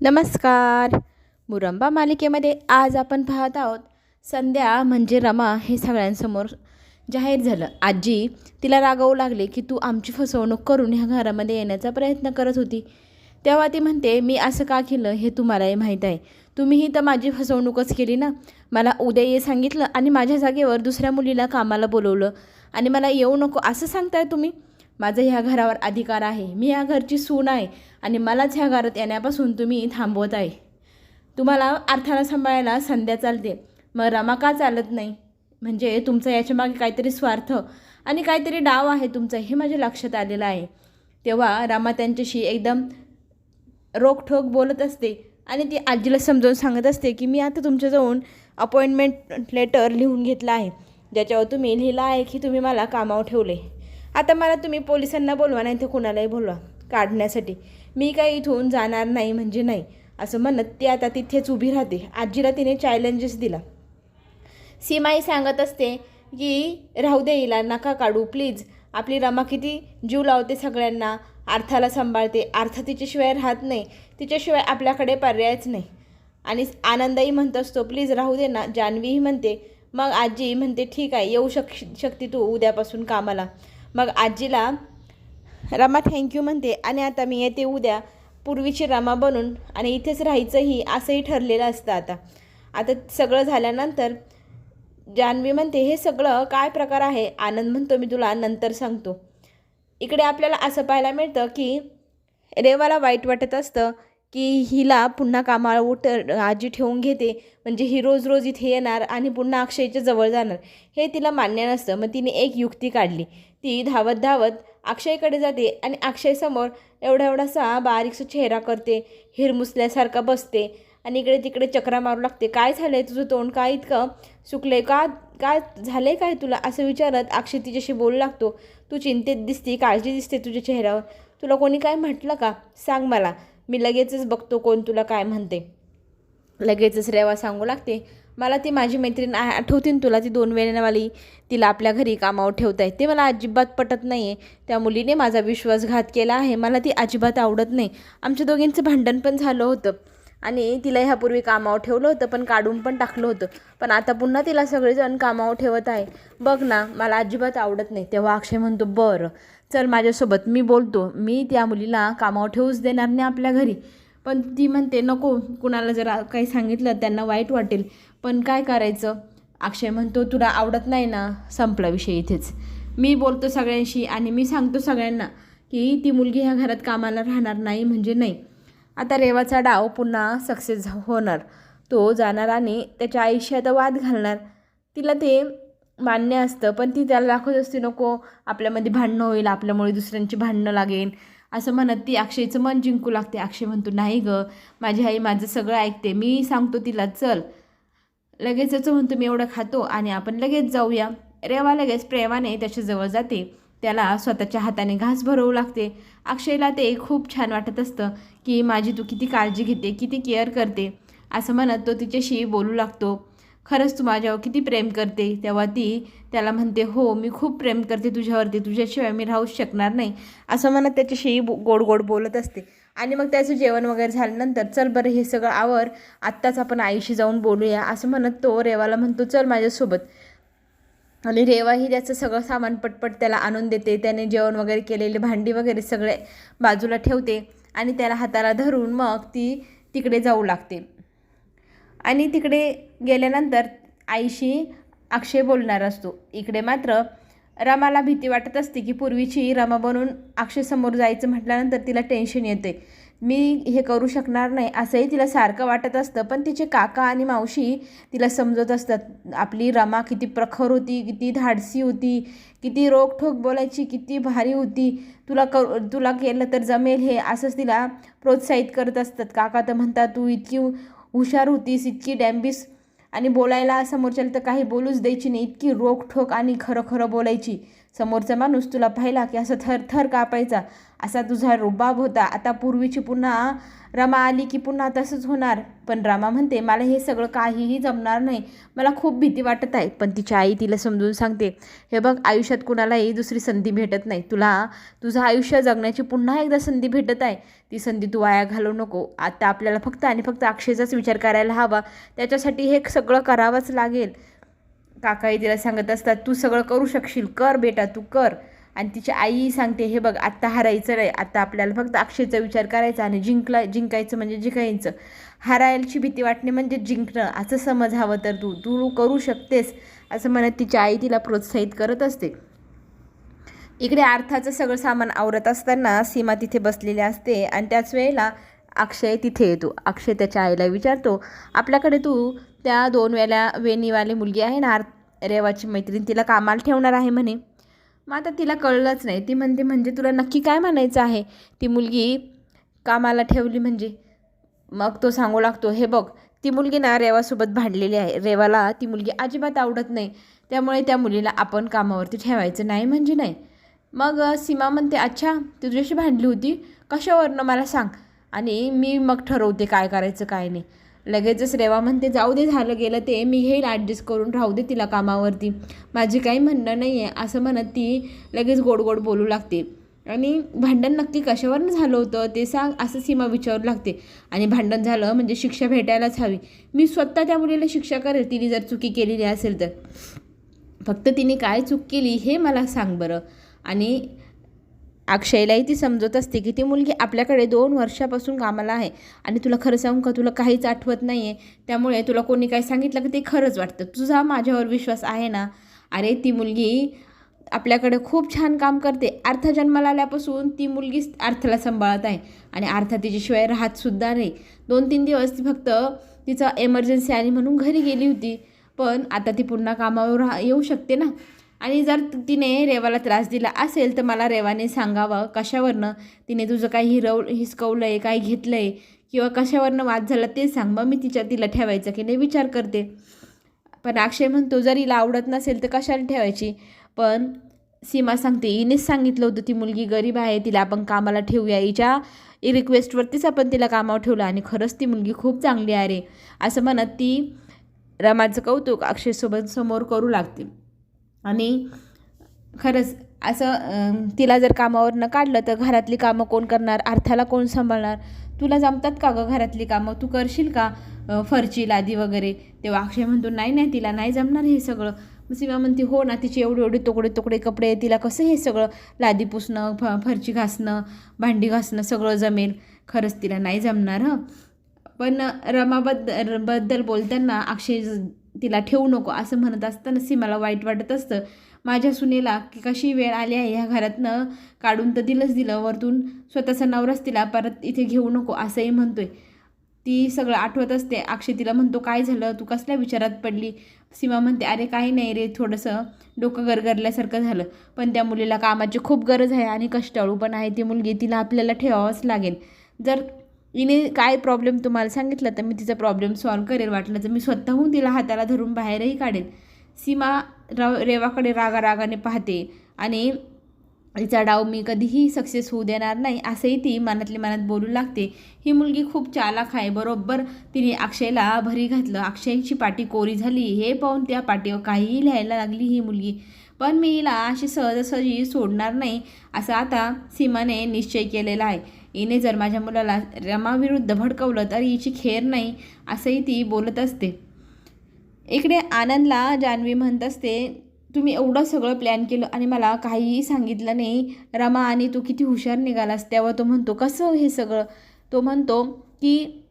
नमस्कार. मुरंबा मालिकेमध्ये आज आपण पाहत आहोत संध्या म्हणजे रमा हे सगळ्यांसमोर जाहीर झालं. आजी तिला रागवू लागली की तू आमची फसवणूक करून ह्या घरामध्ये येण्याचा प्रयत्न करत होती. तेव्हा ती म्हणते मी असं का केलं हे तुम्हालाही माहीत आहे. तुम्हीही तर माझी फसवणूकच केली ना. मला उद्या ये सांगितलं आणि माझ्या जागेवर दुसऱ्या मुलीला कामाला बोलवलं. आणि मला येऊ नको असं सांगताय तुम्ही? माझं ह्या घरावर अधिकार आहे. मी ह्या घरची सून आहे आणि मलाच ह्या घरात येण्यापासून तुम्ही थांबवत आहे. तुम्हाला अर्थाला सांभाळायला संध्या चालते. मग रमा का चालत नाही? म्हणजे तुमचं याच्यामागे काहीतरी स्वार्थ आणि काहीतरी डाव आहे तुमचा हे माझ्या लक्षात आलेलं आहे. तेव्हा रमा त्यांच्याशी एकदम रोखठोक बोलत असते आणि ती आजीला समजावून सांगत असते की मी आता तुमच्याजवळून अपॉइंटमेंट लेटर लिहून घेतलं आहे. ज्याच्यावर तुम्ही लिहिलं आहे की तुम्ही मला कामावर ठेवले. आता मला तुम्ही पोलिसांना बोलवा नाही तर कुणालाही बोलवा काढण्यासाठी. मी काही इथून जाणार नाही म्हणजे नाही असं म्हणत ती आता तिथेच उभी राहते. आजीला तिने चॅलेंजेस दिला. सीमाई सांगत असते की राहू दे हिला नका काढू प्लीज आपली रमा किती जीव लावते सगळ्यांना. अर्थाला सांभाळते. अर्थ तिच्याशिवाय राहत नाही. तिच्याशिवाय आपल्याकडे पर्यायच नाही. आणि आनंदही म्हणत असतो प्लीज राहू दे ना. जान्हवीही म्हणते मग आजी म्हणते ठीक आहे येऊ शक शकते तू उद्यापासून कामाला. मग आजीला रमा थँक्यू म्हणते. आणि आता मी येते उद्या. पूर्वीची रमा बनून आणि इथेच राहायचंही असंही ठरलेलं असतं आता. आता सगळं झाल्यानंतर जान्हवी म्हणते हे सगळं काय प्रकार आहे? आनंद म्हणतो मी तुला नंतर सांगतो. इकडे आपल्याला असं पाहायला मिळतं की रेवाला वाईट वाटत असतं. की हिला पुन्हा कामाला उठ आजी ठेवून घेते. म्हणजे ही रोज रोज इथे येणार आणि पुन्हा अक्षयच्या जवळ जाणार. हे तिला मान्य नसतं. मग तिने एक युक्ती काढली. ती धावत धावत अक्षयकडे जाते आणि अक्षयसमोर एवढा एवढासा बारीकसा चेहरा करते. हिरमुसल्यासारखा बसते आणि इकडे तिकडे चक्रा मारू लागते. काय झालं आहे तुझं तोंड? काय इतकं सुकलं का काय झालं आहे काय तुला? असं विचारत अक्षय तिच्याशी बोलू लागतो. तू चिंतेत दिसते काळजी दिसते तुझ्या चेहऱ्यावर. तुला कोणी काय म्हटलं का? सांग मला. मी लगेचच बघतो कोण तुला काय म्हणते. लगेचच रेवा सांगू लागते. मला ती माझी मैत्रीण आ- आठवते तुला ती दोन वेळेवाली तिला आपल्या घरी कामावर ठेवत आहे. ते मला अजिबात पटत नाही आहे त्या मुलीने माझा विश्वासघात केला आहे. मला ती अजिबात आवडत नाही. आमच्या दोघींचं भांडण पण झालं होतं. आणि तिला ह्यापूर्वी कामावर ठेवलं होतं पण काढून पण टाकलं होतं. पण आता पुन्हा तिला सगळेजण कामावर ठेवत आहे. बघ ना मला अजिबात आवडत नाही. तेव्हा अक्षय म्हणतो बरं चल माझ्यासोबत मी बोलतो. मी त्या मुलीला कामावर ठेवूच देणार नाही आपल्या घरी. पण ती म्हणते नको कुणाला जर काही सांगितलं त्यांना वाईट वाटेल. पण काय करायचं? अक्षय म्हणतो तुला आवडत नाही ना संपला विषय इथेच. मी बोलतो सगळ्यांशी आणि मी सांगतो सगळ्यांना की ती मुलगी ह्या घरात कामाला राहणार नाही म्हणजे नाही. आता रेवाचा डाव पुन्हा सक्सेस होणार. तो जाणार आणि त्याच्या आयुष्यात वाद घालणार. तिला ते मान्य असतं पण ती त्याला दाखवत असते नको आपल्यामध्ये भांडणं होईल आपल्यामुळे दुसऱ्यांची भांडणं लागेल असं म्हणत ती अक्षयचं मन जिंकू लागते. अक्षय म्हणतो नाही गं माझी आई माझं सगळं ऐकते. मी सांगतो तिला चल. लगेचच म्हणतो मी एवढं खातो आणि आपण लगेच जाऊया. रेवा लगेच प्रेमाने त्याच्याजवळ जाते. त्याला स्वतःच्या हाताने घास भरवू लागते. अक्षयला ते खूप छान वाटत असतं की माझी तू किती काळजी घेते किती केअर करते असं म्हणत तो तिच्याशी बोलू लागतो. खरंच तू माझ्यावर किती प्रेम करते तेव्हा ती त्याला म्हणते हो मी खूप प्रेम करते तुझ्यावरती तुझ्याशिवाय मी राहूच शकणार नाही असं म्हणत त्याच्याशी बो- गोड गोड बोलत असते. आणि मग त्याचं जेवण वगैरे झाल्यानंतर चल बरं हे सगळं आवर आत्ताच आपण आईशी जाऊन बोलूया असं म्हणत तो रेवाला म्हणतो चल माझ्यासोबत. आणि रेवाही त्याचं सगळं सामान पटपट त्याला आणून देते. त्याने जेवण वगैरे केलेले भांडी वगैरे सगळे बाजूला ठेवते आणि त्याला हाताला धरून मग ती तिकडे जाऊ लागते. आणि तिकडे गेल्यानंतर आईशी अक्षय बोलणार असतो. इकडे मात्र रमाला भीती वाटत असते की पूर्वीची रमा बनून अक्षयसमोर जायचं म्हटल्यानंतर तिला टेन्शन येते मी हे करू शकणार नाही असंही तिला सारखं वाटत असतं. पण तिचे काका आणि मावशी तिला समजत असतात. आपली रमा किती प्रखर होती किती धाडसी होती किती रोखठोक बोलायची किती भारी होती. तुला क तुला केलं तर जमेल हे असंच तिला प्रोत्साहित करत असतात. काका तर म्हणतात तू इतकी हुशार होतीस इतकी डॅम्बिस आणि बोलायला समोरच्याला तर काही बोलूच द्यायची नाही. इतकी रोखठोक आणि खरं खरं बोलायची. समोरचा माणूस तुला पाहिला की असं थर थर कापायचा असा तुझा रुबाब होता. आता पूर्वीची पुन्हा रमा आली की पुन्हा तसंच होणार. पण रमा म्हणते मला हे सगळं काहीही जमणार नाही. मला खूप भीती वाटत आहे. पण तिची आई तिला समजून सांगते हे बघ आयुष्यात कुणालाही दुसरी संधी भेटत नाही. तुला तुझं आयुष्य जगण्याची पुन्हा एकदा संधी भेटत आहे. ती संधी तू वाया घालवू नको. आता आपल्याला फक्त आणि फक्त अक्षयचाच विचार करायला हवा. त्याच्यासाठी हे सगळं करावंच लागेल. काकाई तिला सांगत असतात तू सगळं करू शकशील कर बेटा तू कर. आणि तिची आई सांगते हे बघ आत्ता हरायचं नाही आत्ता आपल्याला फक्त अक्षयचा विचार करायचा आणि जिंकला जिंकायचं म्हणजे जिंकायचं. हरायची भीती वाटणे म्हणजे जिंकणं असं समज हवं तर तू तू करू शकतेस असं म्हणत तिची आई तिला प्रोत्साहित करत असते. इकडे अर्थाचं सगळं सामान आवरत असताना सीमा तिथे बसलेली असते आणि त्याच वेळेला अक्षय तिथे येतो. अक्षय त्याच्या आईला विचारतो आपल्याकडे तू त्या दोन वेळा वेणीवाली मुलगी आहे ना रेवाची मैत्रीण तिला कामाला ठेवणार आहे म्हणे. मग आता तिला कळलंच नाही. ती म्हणते म्हणजे तुला नक्की काय म्हणायचं आहे? ती मुलगी कामाला ठेवली म्हणजे? मग तो सांगू लागतो हे बघ ती मुलगी ना रेवासोबत भांडलेली आहे. रेवाला ती मुलगी अजिबात आवडत नाही. त्यामुळे त्या मुलीला आपण कामावरती ठेवायचं नाही म्हणजे नाही. मग सीमा म्हणते अच्छा तुझ्याशी भांडली होती? कशावरनं? मला सांग. आणि मी मग ठरवते काय करायचं काय नाही. लगेचच रेवा म्हणते जाऊ दे झालं गेलं ते मी घेईल ॲडजस्ट करून राहू दे तिला कामावरती. माझी काही म्हणणं नाही आहे असं म्हणत ती लगेच गोड गोड बोलू लागते. आणि भांडण नक्की कशावरनं झालं होतं ते सांग असं सीमा विचारू लागते. आणि भांडण झालं म्हणजे शिक्षा भेटायलाच हवी. मी स्वतः त्या मुलीला शिक्षा करेल तिने जर चुकी केलेली असेल तर. फक्त तिने काय चूक केली हे मला सांग बरं. आणि अक्षयलाही ती समजत असते की ती मुलगी आपल्याकडे दोन वर्षापासून कामाला आहे आणि तुला खरं सांगू का? तुला काहीच आठवत नाही आहे त्यामुळे तुला कोणी काय सांगितलं की ते खरंच वाटतं. तुझा माझ्यावर विश्वास आहे ना? अरे ती मुलगी आपल्याकडे खूप छान काम करते. अर्थ जन्माला आल्यापासून ती मुलगी अर्थाला सांभाळत आहे आणि अर्थ तिच्याशिवाय राहतसुद्धा नाही. दोन तीन दिवस ती फक्त तिचं एमर्जन्सी आली म्हणून घरी गेली होती. पण आता ती पुन्हा कामावर राह येऊ शकते ना? आणि जर तिने रेवाला त्रास दिला असेल तर मला रेवाने सांगावं. कशावरनं? तिने तुझं काही हिरव हिसकवलं आहे काय घेतलं आहे किंवा कशावरनं वाद झाला ते सांग. मग मी तिच्या तिला ठेवायचं की नाही विचार करते. पण अक्षय म्हणतो जर हिला आवडत नसेल तर कशाला ठेवायची? पण सीमा सांगते हिनेच सांगितलं होतं ती मुलगी गरीब आहे तिला आपण कामाला ठेवूया. हिच्या रिक्वेस्टवरतीच आपण तिला कामावर ठेवलं आणि खरंच ती मुलगी खूप चांगली आहे रे. असं म्हणत ती रमाचं कौतुक अक्षयसोबत समोर करू लागते. आणि खरंच असं तिला जर कामावरनं काढलं तर घरातली कामं कोण करणार? अर्थाला कोण सांभाळणार? तुला जमतात का गं घरातली कामं? तू करशील का फरची लादी वगैरे? तेव्हा अक्षय म्हणतो नाही नाही तिला नाही जमणार हे सगळं. मग सीमा म्हणते हो ना तिचे एवढे एवढे तुकडे तुकडे कपडे तिला कसं हे सगळं? लादी पुसणं फ फरची घासणं भांडी घासणं सगळं जमेल. खरंच तिला नाही जमणार हं. पण रमाबद्दल बद्दल बोलताना अक्षय तिला ठेवू नको असं म्हणत असताना सीमाला वाईट वाटत असतं. माझ्या सुनेला की कशी वेळ आली आहे ह्या घरातनं काढून तर दिलंच दिलं वरतून. स्वतःचा नवराच तिला परत इथे घेऊ नको असंही म्हणतोय. ती सगळं आठवत असते. अक्षय तिला म्हणतो काय झालं? तू कसल्या विचारात पडली? सीमा म्हणते अरे काही नाही रे थोडंसं डोकं गरगरल्यासारखं झालं. पण त्या मुलीला कामाची खूप गरज आहे आणि कष्टाळू पण आहे ती मुलगी. तिला आपल्याला ठेवावंच लागेल. जर हिने काय प्रॉब्लेम तुम्हाला सांगितलं तर मी तिचा प्रॉब्लेम सॉल्व करेल वाटलं तर मी स्वतःहून तिला हाताला धरून बाहेरही काढेल. सीमा र रेवाकडे रागा रागाने पाहते आणि तिचा डाव मी कधीही सक्सेस होऊ देणार नाही असंही ती मनातल्या मनात बोलू लागते. ही मुलगी खूप चालाक आहे बरोबर? तिने अक्षयला भरी घातलं. अक्षयची पाटी कोरी झाली. हे पाहून त्या पाटीवर काहीही लिहायला लागली ही मुलगी. पण मी हिला अशी सहजासहजी सोडणार नाही असं आता सीमाने निश्चय केलेला आहे. हिने जर माझ्या मुलाला रमाविरुद्ध भडकवलं तर हिची खेर नाही असंही ती बोलत असते. इकडे आनंदला जान्हवी म्हणत असते तुम्ही एवढं सगळं प्लॅन केलं आणि मला काहीही सांगितलं नाही. रमा आणि तू किती हुशार निघालास त्यावर तो म्हणतो कसं हे सगळं? तो म्हणतो की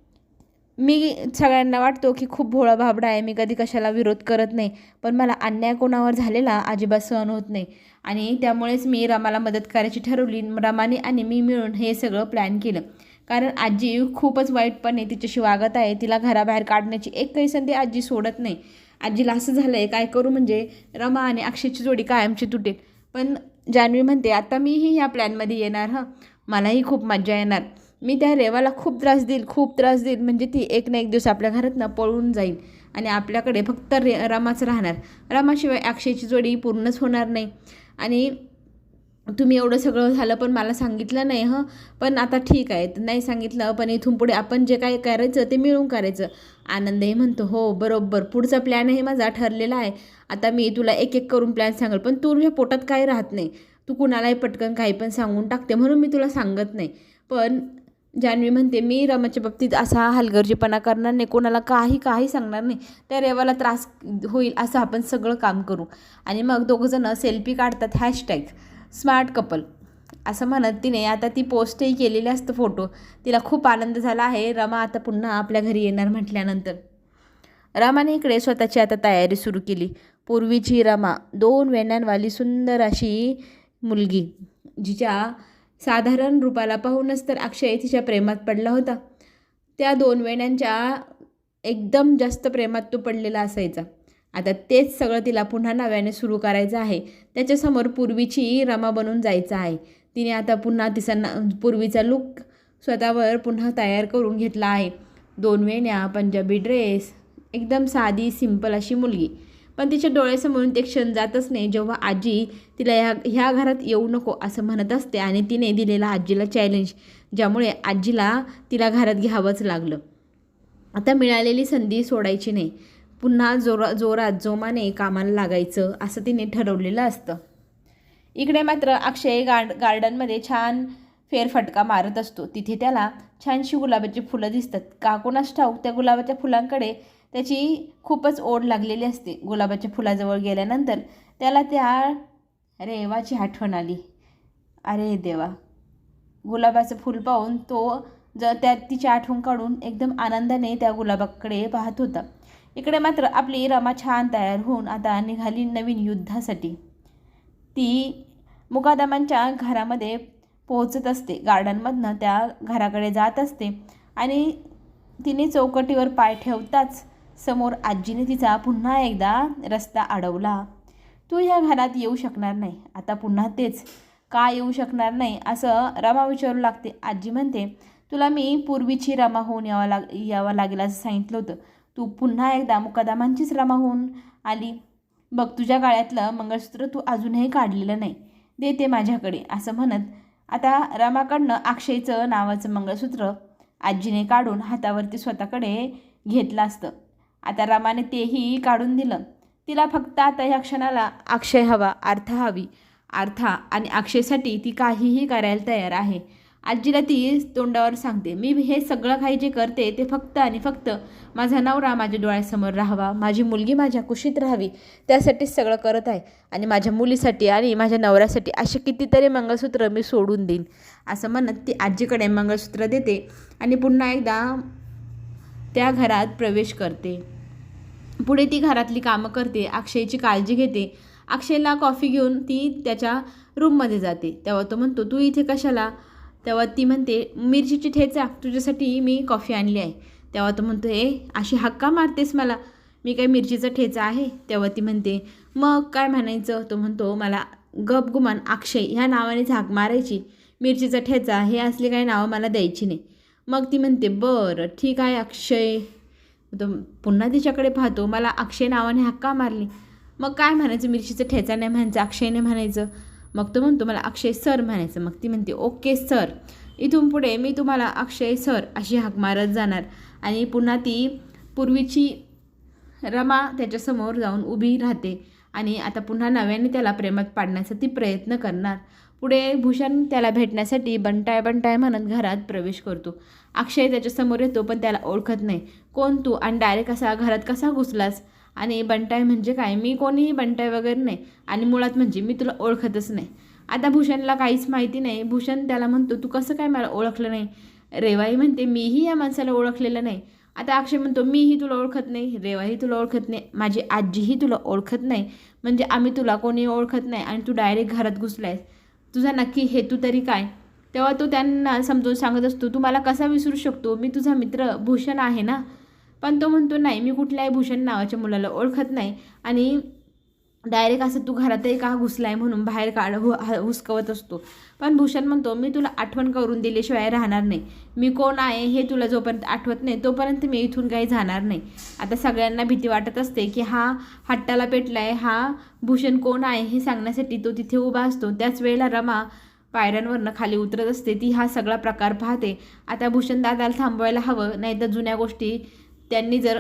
मी सगळ्यांना वाटतो की खूप भोळा भाबडा आहे. मी कधी कशाला विरोध करत नाही. पण मला अन्याय कोणावर झालेला अजिबात सहन होत नाही. आणि त्यामुळेच मी रमाला मदत करायची ठरवली. रमाने आणि मी मिळून हे सगळं प्लॅन केलं. कारण आजी खूपच वाईटपणे तिच्याशी वागत आहे. तिला घराबाहेर काढण्याची एक काही संधी आजी सोडत नाही. आजीला असं झालं आहे काय करू म्हणजे? रमा आणि अक्षयची जोडी कायमची तुटेल. पण जान्हवी म्हणते आता मीही ह्या प्लॅनमध्ये येणार हं? मलाही खूप मज्जा येणार. मी त्या रेवाला खूप त्रास देईल खूप त्रास देईल. म्हणजे ती एक ना एक दिवस आपल्या घरातनं पळून जाईल. आणि आपल्याकडे फक्त रे रामाच राहणार. रामाशिवाय अक्षयची जोडी पूर्णच होणार नाही. आणि तुम्ही एवढं सगळं झालं पण मला सांगितलं नाही हं. पण आता ठीक आहे. नाही सांगितलं पण इथून पुढे आपण जे काय करायचं ते मिळून करायचं. आनंदही म्हणतो हो बरोबर. पुढचा प्लॅनही माझा ठरलेला आहे. आता मी तुला एक एक करून प्लॅन सांगेल पण तुझ्या पोटात काही राहत नाही. तू कुणालाही पटकन काही पण सांगून टाकते म्हणून मी तुला सांगत नाही. पण जान्हवी म्हणते मी रमाच्या बाबतीत असा हलगर्जीपणा करणार नाही कोणाला काही काही सांगणार नाही. त्या रेवाला त्रास होईल असं आपण सगळं काम करू. आणि मग दोघंजणं सेल्फी काढतात हॅशटॅग स्मार्ट कपल असं म्हणत तिने आता ती पोस्टही केलेली असतं फोटो तिला खूप आनंद झाला आहे रमा आता पुन्हा आपल्या घरी येणार म्हटल्यानंतर. रमाने इकडे स्वतःची आता तयारी सुरू केली. पूर्वीची रमा दोन वेण्यांवाली सुंदर अशी मुलगी जिच्या साधारण रूपाला पाहूनच तर अक्षय तिच्या प्रेमात पडला होता. त्या दोन वेण्यांच्या एकदम जास्त प्रेमात तो पडलेला असायचा. आता तेच सगळं तिला पुन्हा नव्याने सुरू करायचं आहे. त्याच्यासमोर पूर्वीची रमा बनून जायचं आहे. तिने आता पुन्हा तिचा ना पूर्वीचा लुक स्वतःवर पुन्हा तयार करून घेतला आहे. दोन वेण्या पंजाबी ड्रेस एकदम साधी सिंपल अशी मुलगी. पण तिच्या डोळ्यासमोरून ते क्षण जातच नाही. जेव्हा आजी तिला ह्या ह्या घरात येऊ नको असं म्हणत असते आणि तिने दिलेला आजीला चॅलेंज ज्यामुळे आजीला तिला घरात घ्यावंच लागलं. आता मिळालेली संधी सोडायची नाही. पुन्हा जोरा जोरात जोमाने कामाला लागायचं असं तिने ठरवलेलं असतं. इकडे मात्र अक्षय गार्ड गार्डनमध्ये छान फेरफटका मारत असतो. तिथे त्याला छानशी गुलाबाची फुलं दिसतात. का कोणास ठाऊक त्या गुलाबाच्या फुलांकडे त्याची खूपच ओढ लागलेली असते. गुलाबाच्या फुलाजवळ गेल्यानंतर त्याला त्या रेवाची आठवण आली. अरे देवा. गुलाबाचं फूल पाहून तो ज त्या तिची आठवण काढून एकदम आनंदाने त्या गुलाबाकडे पाहत होता. इकडे मात्र आपली रमा छान तयार होऊन आता निघाली नवीन युद्धासाठी. ती मुकादमांच्या घरामध्ये पोहोचत असते. गार्डनमधनं त्या घराकडे जात असते आणि तिने चौकटीवर पाय ठेवताच समोर आजीने तिचा पुन्हा एकदा रस्ता अडवला. तू ह्या घरात येऊ शकणार नाही. आता पुन्हा तेच. का येऊ शकणार नाही? असं रमा विचारू लागते. आजी म्हणते तुला मी पूर्वीची रमा होऊन यावं लाग यावं लागेल असं सांगितलं होतं. तू पुन्हा एकदा मुकादमांचीच रमा होऊन आली. बघ तुझ्या गाळ्यातलं मंगळसूत्र तू अजूनही काढलेलं नाही. देते माझ्याकडे असं म्हणत. आता रमाकडनं अक्षयचं नावाचं मंगळसूत्र आजीने काढून हातावरती स्वतःकडे घेतलं असतं. आता रामाने तेही काढून दिलं. तिला फक्त आता ह्या क्षणाला अक्षय हवा अर्थ हवी. अर्था आणि अक्षयसाठी ती काहीही करायला तयार आहे. आजीला ती तोंडावर सांगते मी हे सगळं काही जे करते ते फक्त आणि फक्त माझा नवरा माझ्या डोळ्यासमोर राहावा. माझी मुलगी माझ्या कुशीत राहावी. त्यासाठीच सगळं करत आहे. आणि माझ्या मुलीसाठी आणि माझ्या नवऱ्यासाठी असे कितीतरी मंगळसूत्र मी सोडून देईन. असं म्हणत ती आजीकडे मंगळसूत्र देते आणि पुन्हा एकदा त्या घरात प्रवेश करते. पुढे ती घरातली कामं करते अक्षयची काळजी घेते. अक्षयला कॉफी घेऊन ती त्याच्या रूममध्ये जाते. तेव्हा तो म्हणतो तू इथे कशाला? तेव्हा ती म्हणते मिरचीची ठेचा तुझ्यासाठी मी कॉफी आणली आहे. तेव्हा तो म्हणतो ए अशी हक्का मारतेस मला? मी काय मिरचीचा ठेचा आहे? तेव्हा ती म्हणते मग काय म्हणायचं? तो म्हणतो मला गपगुमान अक्षय ह्या नावानेच झाक मारायची. मिरचीचा ठेचा हे असले काही नावं मला द्यायची नाही. मग ती म्हणते बरं ठीक आहे अक्षय. तो पुन्हा तिच्याकडे पाहतो मला अक्षय नावाने हक्का मारली. मग काय म्हणायचं? मिरचीचं ठेचा नाही म्हणायचं अक्षयने म्हणायचं. मग तो म्हणतो मला अक्षय सर म्हणायचं. मग ती म्हणते ओके सर इथून पुढे मी तुम्हाला अक्षय सर अशी हाक मारत जाणार. आणि पुन्हा ती पूर्वीची रमा त्याच्यासमोर जाऊन उभी राहते. आणि आता पुन्हा नव्याने त्याला प्रेमात पाडण्यासाठी प्रयत्न करणार. पुढे भूषण त्याला भेटण्यासाठी बंटाय बंटाय म्हणत घरात प्रवेश करतो. अक्षय त्याच्यासमोर येतो पण त्याला ओळखत नाही. कोण तू? आणि डायरेक्ट असा घरात कसा घुसलास? आणि बंटाय म्हणजे काय? मी कोणीही बंटाय वगैरे नाही. आणि मुळात म्हणजे मी तुला ओळखतच नाही. आता भूषणला काहीच माहिती नाही. भूषण त्याला म्हणतो तू कसं काय मला ओळखलं नाही? रेवाई म्हणते मीही या माणसाला ओळखलेलं नाही. आता अक्षय म्हणतो मीही तुला ओळखत नाही रेवाही तुला ओळखत नाही माझी आजीही तुला ओळखत नाही म्हणजे आम्ही तुला कोणी ओळखत नाही आणि तू डायरेक्ट घरात घुसलायस. तुझा नक्की हेतू तरी काय? तेव्हा तो त्यांना समजून सांगत असतो तू मला कसा विसरू शकतो? मी तुझा मित्र भूषण आहे ना? पण तो म्हणतो नाही मी कुठल्याही भूषण नावाच्या मुलाला ओळखत नाही आणि डायरेक्ट असं तू घरातही का घुसलाय म्हणून बाहेर काढ हु हुसकवत असतो. पण भूषण म्हणतो मी तुला आठवण करून दिल्याशिवाय राहणार नाही. मी कोण आहे हे तुला जोपर्यंत आठवत नाही तोपर्यंत मी इथून काही जाणार नाही. आता सगळ्यांना भीती वाटत असते की हा हट्टाला पेटलाय हा भूषण कोण आहे हे सांगण्यासाठी तो तिथे उभा असतो. त्याच वेळेला रमा पायऱ्यांवरनं खाली उतरत असते. ती हा सगळा प्रकार पाहते. आता भूषण दादाला थांबवायला हवं नाही तर जुन्या गोष्टी त्यांनी जर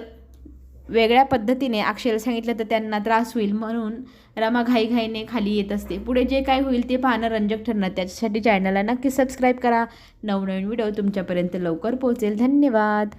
वेगळ्या पद्धतीने अक्षयला सांगितलं तर त्यांना त्रास होईल म्हणून रमा घाईघाईने खाली येत असते. पुढे जे काय होईल ते पाहणं रंजक ठरणार. त्याच्यासाठी चॅनलला नक्की सबस्क्राईब करा. नवनवीन व्हिडिओ तुमच्यापर्यंत लवकर पोहोचेल. धन्यवाद.